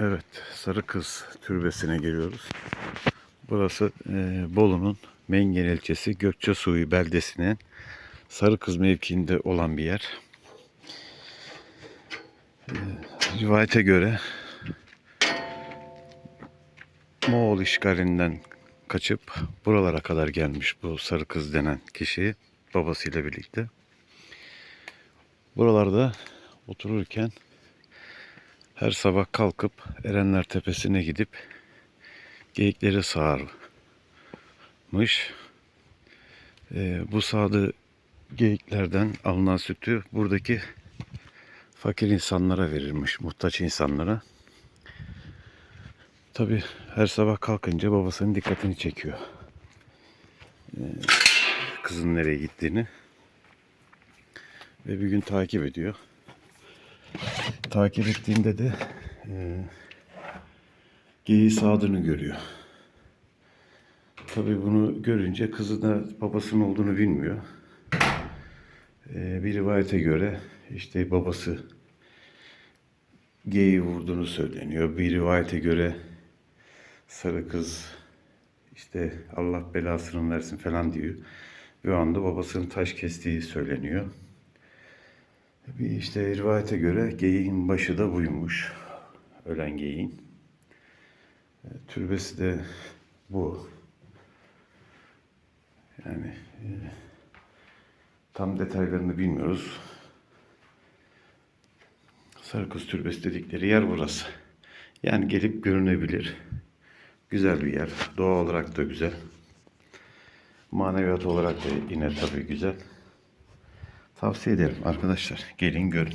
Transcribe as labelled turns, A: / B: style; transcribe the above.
A: Evet, Sarı Kız Türbesi'ne geliyoruz. Burası e, Bolu'nun Mengen ilçesi Gökçesuyu beldesinin Sarı Kız mevkiinde olan bir yer. E, rivayete göre Moğol işgalinden kaçıp buralara kadar gelmiş bu Sarı Kız denen kişi babasıyla birlikte. Buralarda otururken her sabah kalkıp Erenler Tepesi'ne gidip geyikleri sağarmış. Ee, bu sağdığı geyiklerden alınan sütü buradaki fakir insanlara verilmiş, muhtaç insanlara. Tabi her sabah kalkınca babasının dikkatini çekiyor. Ee, kızın nereye gittiğini. Ve bir gün takip ediyor takip ettiğinde de e, geyiği sağdığını görüyor. Tabii bunu görünce kızı da babasının olduğunu bilmiyor. E, bir rivayete göre işte babası geyiği vurduğunu söyleniyor. Bir rivayete göre sarı kız işte Allah belasını versin falan diyor. Ve anda babasının taş kestiği söyleniyor. Bir işte rivayete göre geyiğin başı da buymuş. Ölen geyiğin. E, Türbesi de bu. Yani e, tam detaylarını bilmiyoruz. Sarıkız Türbesi dedikleri yer burası. Yani gelip görünebilir. Güzel bir yer. Doğa olarak da güzel. Maneviyat olarak da yine tabii güzel. Tavsiye ederim arkadaşlar. Gelin görün.